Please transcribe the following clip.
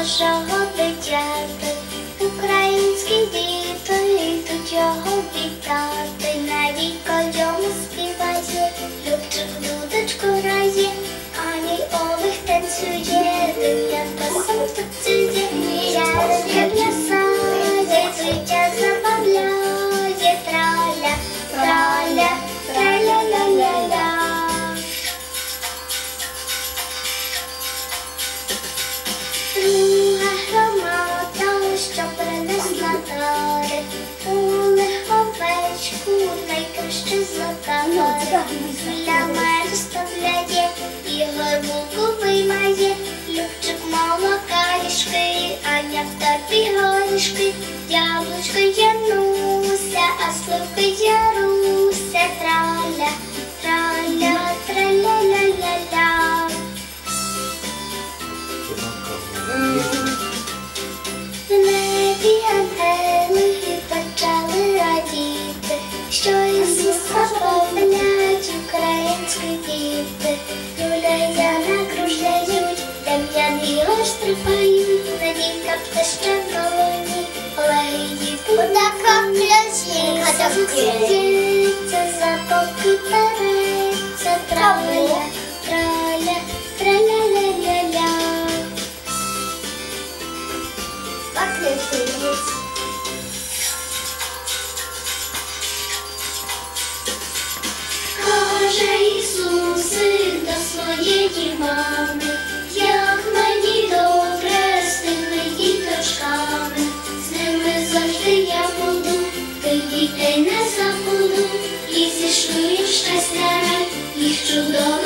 Божого дитяти, українські діти йдуть його вітати, на віко йому злата Для мене ставляє і горбуку виймає, Любчик молока ріжки, Аня в торбі горішки, яблучко Януся, а сливки Яруся, траля, траля, траля-ля-ля-ля. Стрибають, Надійка пташка колоні, Олег і діти. Отака плясінка Це за поки переться, траля, траля, траля-ля-ля-ля. Поклюсились. Каже Ісусик до своєї мами, Zamieszkuj już czasami ich czudowe